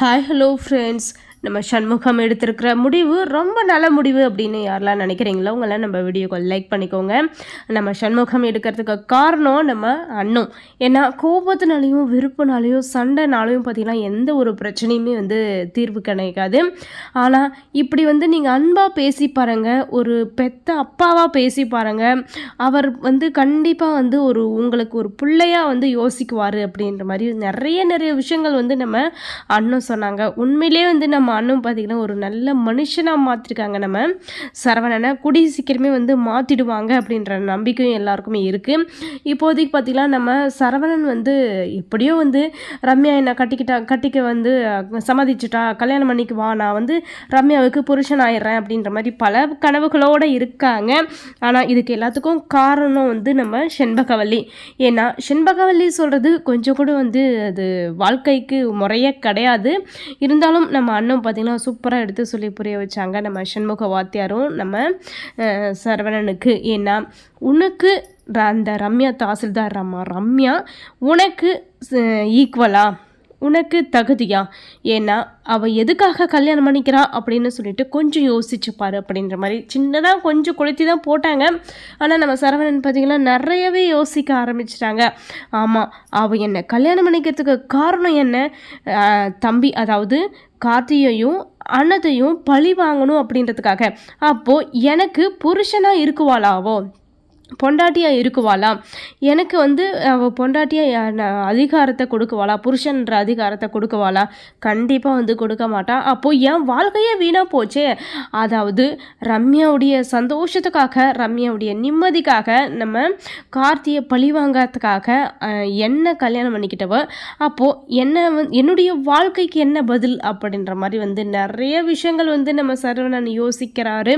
Hi, hello, friends. நம்ம சண்முகம் எடுத்திருக்கிற முடிவு ரொம்ப நல்ல முடிவு அப்படின்னு யாரெல்லாம் நினைக்கிறீங்களோ உங்களாம் நம்ம வீடியோக்கு லைக் பண்ணிக்கோங்க. நம்ம சண்முகம் எடுக்கிறதுக்கு காரணம் நம்ம அண்ணும் ஏன்னா கோபத்தினாலையும் விருப்பினாலையும் சண்டைனாலையும் பார்த்திங்கன்னா எந்த ஒரு பிரச்சனையுமே வந்து தீர்வு கிடைக்காது ஆனால் இப்படி வந்து நீங்கள் அன்பாக பேசி பாருங்கள் ஒரு பெத்த அப்பாவாக பேசி பாருங்கள் அவர் வந்து கண்டிப்பாக வந்து ஒரு உங்களுக்கு ஒரு பிள்ளையாக வந்து யோசிக்குவார் அப்படின்ற மாதிரி நிறைய நிறைய விஷயங்கள் வந்து நம்ம அண்ணன் சொன்னாங்க. உண்மையிலே வந்து நம்ம அண்ணன் பார்த்திங்கன்னா ஒரு நல்ல மனுஷனாக மாற்றிருக்காங்க நம்ம சரவணனை குடி சீக்கிரமே வந்து மாற்றிடுவாங்க அப்படின்ற நம்பிக்கையும் எல்லாருக்குமே இருக்குது இப்போதைக்கு பார்த்திங்கன்னா நம்ம சரவணன் வந்து எப்படியோ வந்து ரம்யா என்னை கட்டிக்கிட்டா கட்டிக்க வந்து சம்மதிச்சுட்டா கல்யாணம் பண்ணிக்கு வா நான் வந்து ரம்யாவுக்கு புருஷன் ஆயிடுறேன் அப்படின்ற மாதிரி பல கனவுகளோடு இருக்காங்க. ஆனால் இதுக்கு எல்லாத்துக்கும் காரணம் வந்து நம்ம செண்பகவல்லி. ஏன்னா செண்பகவல்லி சொல்கிறது கொஞ்சம் கூட வந்து அது வாழ்க்கைக்கு முறையே கிடையாது. இருந்தாலும் நம்ம அண்ணன் பார்த்திங்கன்னா சூப்பராக எடுத்து சொல்லி புரிய வச்சாங்க. நம்ம சண்முக வாத்தியாரும் நம்ம சரவணனுக்கு. ஏன்னா உனக்கு அந்த ரம்யா தாசில்தார் ரம்மா ரம்யா உனக்கு ஈக்குவலாக உனக்கு தகுதியா? ஏன்னா அவள் எதுக்காக கல்யாணம் பண்ணிக்கிறா அப்படின்னு சொல்லிட்டு கொஞ்சம் யோசிச்சுப்பார் அப்படின்ற மாதிரி. சின்னதாக கொஞ்சம் கொளுத்தி தான் போட்டாங்க. ஆனால் நம்ம சரவணன் பார்த்திங்கன்னா நிறையவே யோசிக்க ஆரம்பிச்சிட்டாங்க. ஆமாம் அவள் என்ன கல்யாணம் பண்ணிக்கிறதுக்கு காரணம் என்ன? தம்பி அதாவது கார்த்தியையும் அன்னதையும் பழி வாங்கணும் அப்படின்றதுக்காக. அப்போது எனக்கு புருஷனாக இருக்குவாளாவோ? பொண்டாட்டியாக இருக்குவாளா? எனக்கு வந்து அவள் பொண்டாட்டியாக அதிகாரத்தை கொடுக்குவாளா? புருஷன்ற அதிகாரத்தை கொடுக்குவாளா? கண்டிப்பாக வந்து கொடுக்க மாட்டான் அப்போது என் வாழ்க்கையே வீணாக போச்சே. அதாவது ரம்யாவுடைய சந்தோஷத்துக்காக ரம்யாவுடைய நிம்மதிக்காக நம்ம கார்த்தியை பழிவாங்கிறதுக்காக என்ன கல்யாணம் பண்ணிக்கிட்டவ? அப்போது என்ன வந்து என்னுடைய வாழ்க்கைக்கு என்ன பதில்? அப்படின்ற மாதிரி வந்து நிறைய விஷயங்கள் வந்து நம்ம சரவணன் யோசிக்கிறாரு.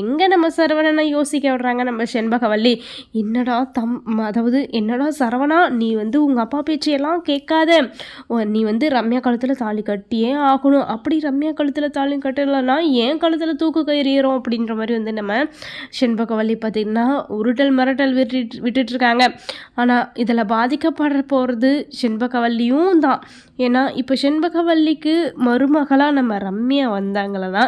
எங்கே நம்ம சரவணனை யோசிக்க விடுறாங்க? நம்ம செண்ப செண்பகவல்லி என்னடா தம் அதாவது என்னடா சரவணா நீ வந்து உங்கள் அப்பா பேச்சையெல்லாம் கேட்காத. நீ வந்து ரம்யா கழுத்தில் தாலி கட்டியே ஆகணும். அப்படி ரம்யா கழுத்தில் தாலி கட்டலைன்னா ஏன் கழுத்தில் தூக்கு கயிறோம் அப்படின்ற மாதிரி வந்து நம்ம செண்பகவல்லி பார்த்திங்கன்னா உருட்டல் மிரட்டல் விட்டு விட்டுட்ருக்காங்க ஆனால் இதில் பாதிக்கப்படுற போகிறது செண்பகவல்லியும் தான். ஏன்னா இப்போ செண்பகவல்லிக்கு மருமகளாக நம்ம ரம்யா வந்தாங்களா?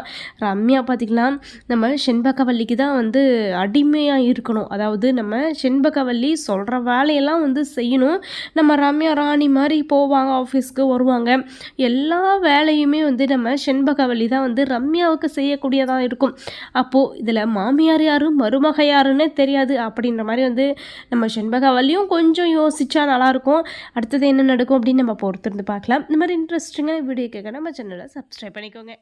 ரம்யா பார்த்திங்கன்னா நம்ம செண்பகவல்லிக்கு தான் வந்து அடிமையாக இருக்கணும். பண்ணணும் அதாவது நம்ம செண்பகவல்லி சொல்கிற வேலையெல்லாம் வந்து செய்யணும். நம்ம ரம்யா ராணி மாதிரி போவாங்க ஆஃபீஸ்க்கு வருவாங்க. எல்லா வேலையுமே வந்து நம்ம செண்பகவல்லி தான் வந்து ரம்யாவுக்கு செய்யக்கூடியதாக இருக்கும். அப்போது இதில் மாமியார் யார் மருமக யாருன்னே தெரியாது. அப்படின்ற மாதிரி வந்து நம்ம செண்பகவல்லியும் கொஞ்சம் யோசிச்சா நல்லாயிருக்கும். அடுத்தது என்ன நடக்கும் அப்படின்னு நம்ம பொறுத்திருந்து பார்க்கலாம். இந்த மாதிரி இன்ட்ரெஸ்டிங்கான வீடியோ கேட்க நம்ம சேனலை சப்ஸ்கிரைப் பண்ணிக்கோங்க.